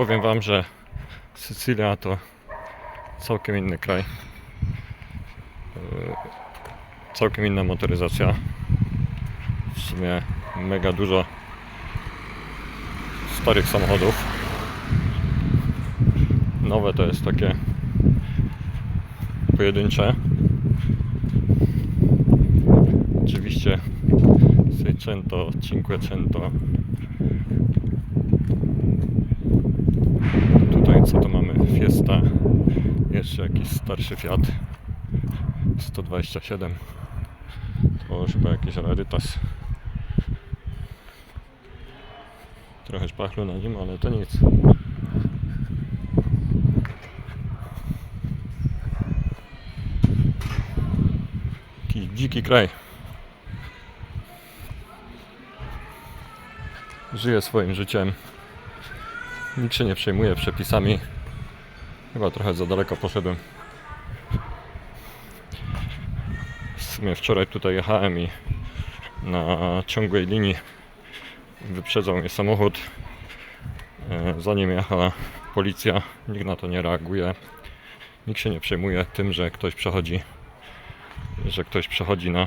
Powiem Wam, że Sycylia to całkiem inny kraj. Yy, Całkiem inna motoryzacja. W sumie mega dużo starych samochodów. Nowe to jest takie pojedyncze. Oczywiście Seicento, Cinquecento. Tutaj co to mamy? Fiesta. Jeszcze jakiś starszy Fiat. 127. To chyba jakiś rarytas. Trochę szpachlu na nim, ale to nic. Taki dziki kraj. Żyje swoim życiem. Nikt się nie przejmuje przepisami. Chyba trochę za daleko poszedłem. W sumie wczoraj tutaj jechałem i na ciągłej linii wyprzedzał mnie samochód. E, Za nim jechała policja. Nikt na to nie reaguje. Nikt się nie przejmuje tym, że ktoś przechodzi, że ktoś przechodzi na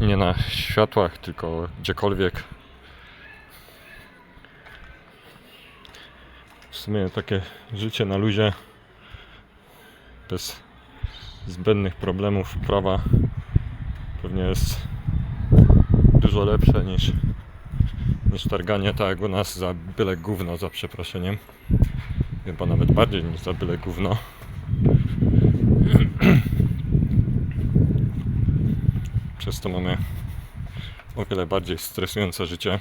nie na światłach, tylko gdziekolwiek. W sumie takie życie na luzie bez zbędnych problemów prawa pewnie jest dużo lepsze niż, niż targanie tak jak u nas za byle gówno za przeproszeniem. Chyba nawet bardziej niż za byle gówno. Przez to mamy o wiele bardziej stresujące życie.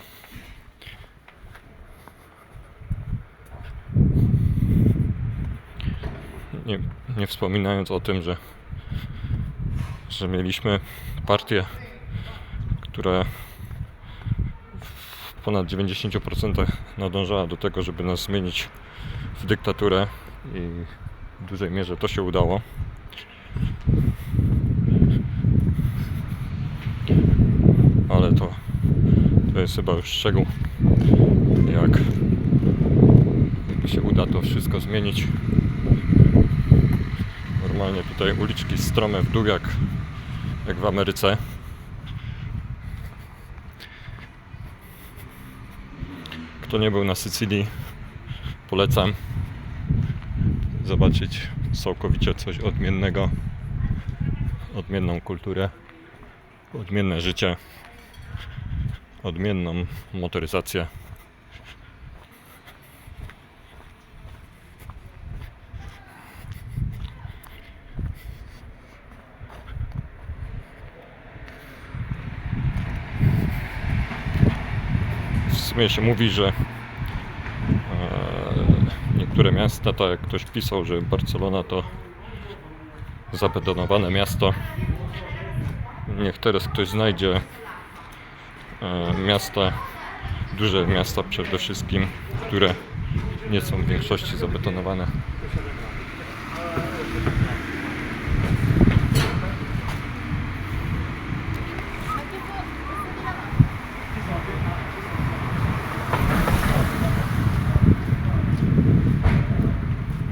Nie, nie wspominając o tym, że, że mieliśmy partię, która w ponad 90% nadążała do tego, żeby nas zmienić w dyktaturę i w dużej mierze to się udało. Ale to, to jest chyba już szczegół, jak się uda to wszystko zmienić. Normalnie tutaj uliczki strome w dół jak, jak w Ameryce. Kto nie był na Sycylii, polecam zobaczyć całkowicie coś odmiennego, odmienną kulturę, odmienne życie, odmienną motoryzację. w sumie się mówi, że e, niektóre miasta, tak jak ktoś pisał, że Barcelona to zabetonowane miasto. Niech teraz ktoś znajdzie e, miasta, duże miasta przede wszystkim, które nie są w większości zabetonowane.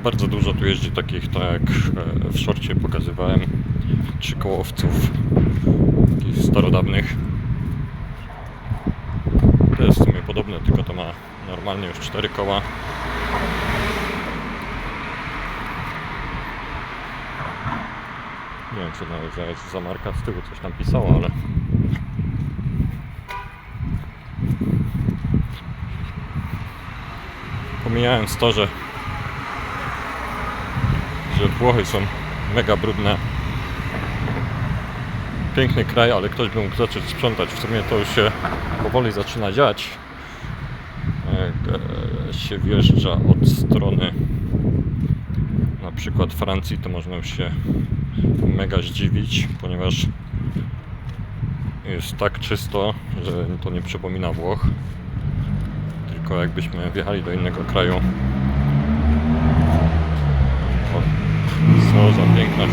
Bardzo dużo tu jeździ takich, tak jak e, w szorcie pokazywałem, trzykołowców, takich starodawnych. To jest w sumie podobne, tylko to ma normalnie już cztery koła. Nie wiem, co nawet za, za marka z tyłu coś tam pisało, ale pomijając to, że że Włochy są mega brudne. Piękny kraj, ale ktoś by mógł zacząć sprzątać. W sumie to już się powoli zaczyna dziać. Jak e, się wjeżdża od strony na przykład Francji, to można już się mega zdziwić, ponieważ jest tak czysto, że to nie przypomina Włoch. Tylko jakbyśmy wjechali do innego kraju, Co za piękna.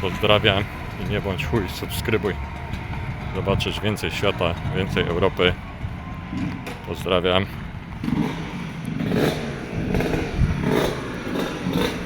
Pozdrawiam. i nie bądź chuj, subskrybuj. Zobaczysz więcej świata, więcej Europy. Pozdrawiam.